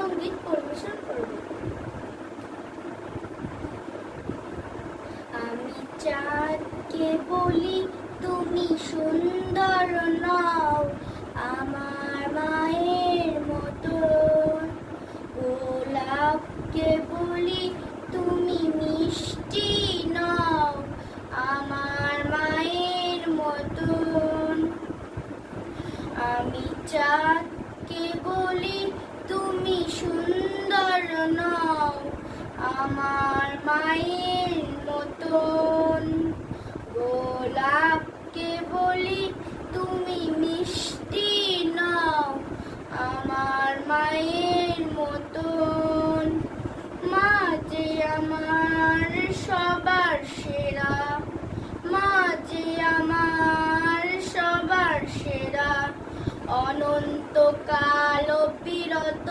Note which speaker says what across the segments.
Speaker 1: সংগীত পরিবেশন করব। আমি চাঁদকে বলি, তুমি সুন্দর নও, আমার মায়ের মতো। গোলাপকে বলি, তুমি মিষ্টি নও, আমার মায়ের মতন আমি চাঁদকে বলি সুন্দর নও আমার মায়ের মতন। গোলাপকে বলি তুমি মিষ্টি নও, আমার মায়ের মতন। মা যে আমার সবার সেরা মা যে আমার সবার সেরা। অনন্তকাল বিরত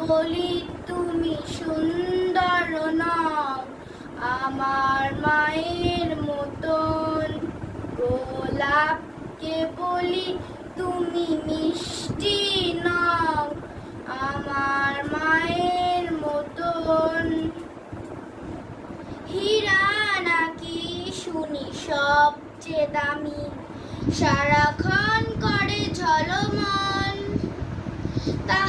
Speaker 1: বলি, তুমি সুন্দর নও, আমার মায়ের মতন। গোলাপকে বলি, তুমি মিষ্টি নও, আমার মায়ের মতন। হীরা নাকি শুনি সবচেয়ে দামি, সারাক্ষণ করে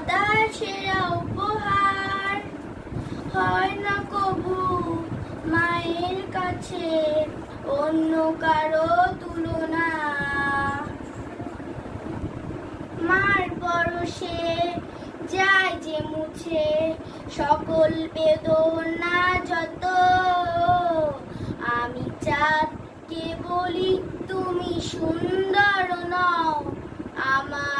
Speaker 1: বিধাতার সেরা উপহার। হয় না কবু মায়ের কাছে, অন্য কারও তুলনা। মার পরশে যায় যে মুছে, সকল বেদনা যত। আমি চাঁদকে বলি, তুমি সুন্দর নও, আমার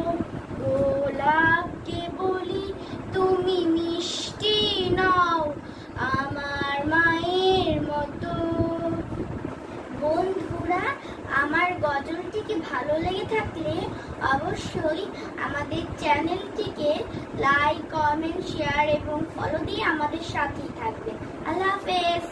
Speaker 1: ভালো লেগে থাকলে অবশ্যই আমাদের চ্যানেলটিকে লাইক কমেন্ট শেয়ার এবং ফলো দিয়ে আমাদের সাথেই থাকবে আল্লাহ হাফেজ।